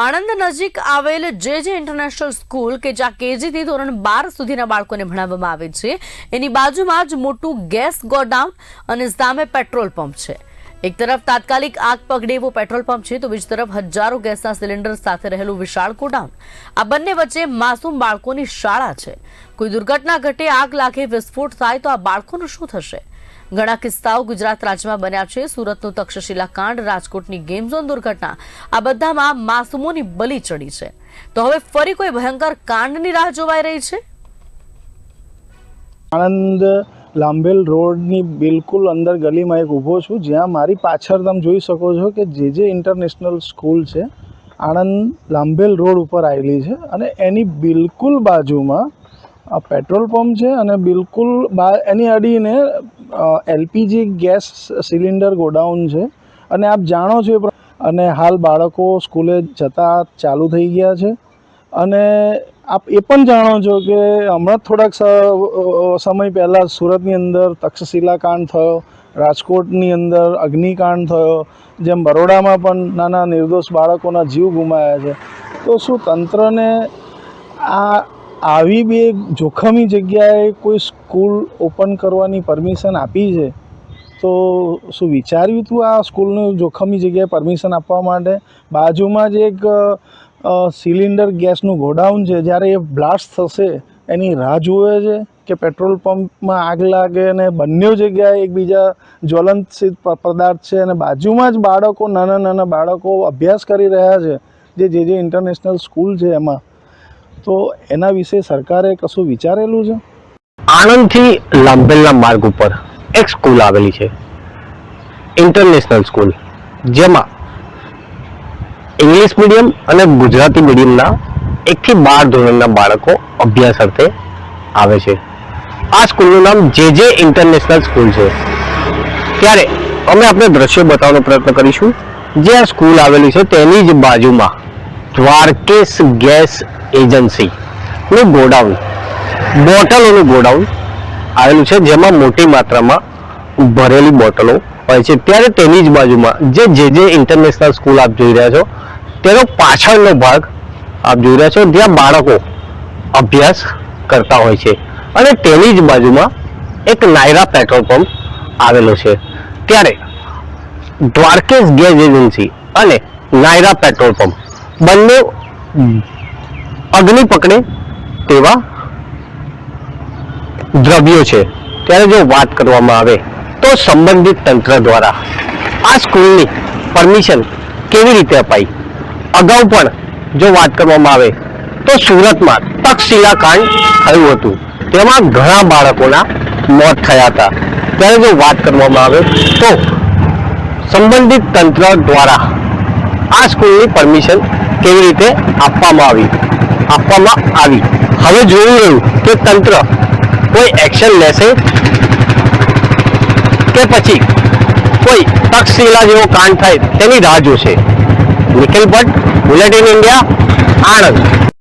આણંદ નજીક આવેલ જે જે ઇન્ટરનેશનલ સ્કૂલ કે જ્યાં કેજીથી ધોરણ બાર સુધીના બાળકોને ભણાવવામાં આવે છે, એની બાજુમાં જ મોટું ગેસ ગોડાઉન અને સામે પેટ્રોલ પંપ છે. એક તરફ તાત્કાલિક આગ પકડે એવો પેટ્રોલ પંપ છે, તો બીજી તરફ હજારો ગેસના સિલિન્ડર સાથે રહેલું વિશાળ ગોડાઉન. આ બંને વચ્ચે માસૂમ બાળકોની શાળા છે. કોઈ દુર્ઘટના ઘટે આગ લાગે, વિસ્ફોટ થાય, તો આ બાળકોનું શું થશે? ઘણા કિસ્સાઓ ગુજરાત રાજ્યમાં બન્યા છે. સુરતનું તક્ષશિલા કાંડ, રાજકોટની ગેમ દુર્ઘટના, આ બધામાં માસુમોની બલી ચડી છે. તો હવે ફરી કોઈ ભયંકર કાંડની રાહ જોવાઈ રહી છે? આણંદ લાંભેલ રોડની બિલકુલ અંદર ગલીમાં એક ઊભો છું. જ્યાં મારી પાછળ તમે જોઈ શકો છો કે જે જે ઇન્ટરનેશનલ સ્કૂલ છે, આણંદ લાંભેલ રોડ ઉપર આવેલી છે અને એની બિલકુલ બાજુમાં આ પેટ્રોલ પંપ છે અને બિલકુલ બા એની અડીને એલપીજી ગેસ સિલિન્ડર ગોડાઉન છે. અને આપ જાણો છો એ અને હાલ બાળકો સ્કૂલે જતા ચાલુ થઈ ગયા છે. અને આપ એ પણ જાણો છો કે હમણાં થોડાક સમય પહેલાં સુરતની અંદર તક્ષશિલા કાંડ થયો, રાજકોટની અંદર અગ્નિકાંડ થયો, જેમ બરોડામાં પણ નાના નિર્દોષ બાળકોના જીવ ગુમાયા છે. તો શું તંત્રને આ આવી બે જોખમી જગ્યાએ કોઈ સ્કૂલ ઓપન કરવાની પરમિશન આપી છે, તો શું વિચાર્યું હતું આ સ્કૂલનું જોખમી જગ્યાએ પરમિશન આપવા માટે? બાજુમાં જ એક સિલિન્ડર ગેસનું ગોડાઉન છે, જ્યારે એ બ્લાસ્ટ થશે, એની રાહ જુએ છે કે પેટ્રોલ પંપમાં આગ લાગે અને બંને જગ્યાએ એકબીજા પ- પદાર્થ છે અને બાજુમાં જ બાળકો નાના નાના બાળકો અભ્યાસ કરી રહ્યા છે, જે જે ઇન્ટરનેશનલ સ્કૂલ છે એમાં. તો એના વિશે સરકારે કશું વિચારેલું છે? આણંદથી લાંબેલના માર્ગ ઉપર એક સ્કૂલ આવેલી છે ઇન્ટરનેશનલ સ્કૂલ જેમાં ઇંગ્લિશ મીડિયમ અને ગુજરાતી મીડિયમના એકથી બાર ધોરણના બાળકો અભ્યાસ અર્થે આવે છે. આ સ્કૂલનું નામ જે જે ઇન્ટરનેશનલ સ્કૂલ છે. ત્યારે અમે આપણે દ્રશ્ય બતાવવાનો પ્રયત્ન કરીશું. જે આ સ્કૂલ આવેલી છે તેની જ બાજુમાં દ્વારકેશ ગેસ એજન્સી નું ગોડાઉન. બોટલોનું ગોડાઉન આવેલું છે, જેમાં મોટી માત્રામાં ભરેલી બોટલો હોય છે. ત્યારે તેની જ બાજુમાં જે જે જે ઇન્ટરનેશનલ સ્કૂલ આપ જોઈ રહ્યા છો, તેનો પાછળનો ભાગ આપ જોઈ રહ્યા છો, જ્યાં બાળકો અભ્યાસ કરતા હોય છે. અને તેની જ બાજુમાં એક નાયરા પેટ્રોલ પંપ આવેલો છે. ત્યારે દ્વારકેશ ગેસ એજન્સી અને નાયરા પેટ્રોલ પંપ બંને અગ્નિ પકડે તેવા દ્રવ્યો છે. ત્યારે જો વાત કરવામાં આવે તો સંબંધિત તંત્ર દ્વારા આ સ્કૂલની પરમિશન કેવી રીતે અપાઈ? અગાઉ પણ જો વાત કરવામાં આવે તો સુરતમાં તક્ષશિલા કાંડ થયું હતું. તેમાં ઘણા બાળકોના મોત થયા હતા. ત્યારે જો વાત કરવામાં આવે તો સંબંધિત તંત્ર દ્વારા આ સ્કૂલની પરમિશન કેવી રીતે આપવામાં આવી? આપવામાં આવી. હવે જોયું રહ્યું કે તંત્ર કોઈ એક્શન લેશે કે પછી કોઈ તક્ષશિલા જેવો કાંડ થાય તેની રાહ જોશે. Nikhil Bhatt bulletin India Anand.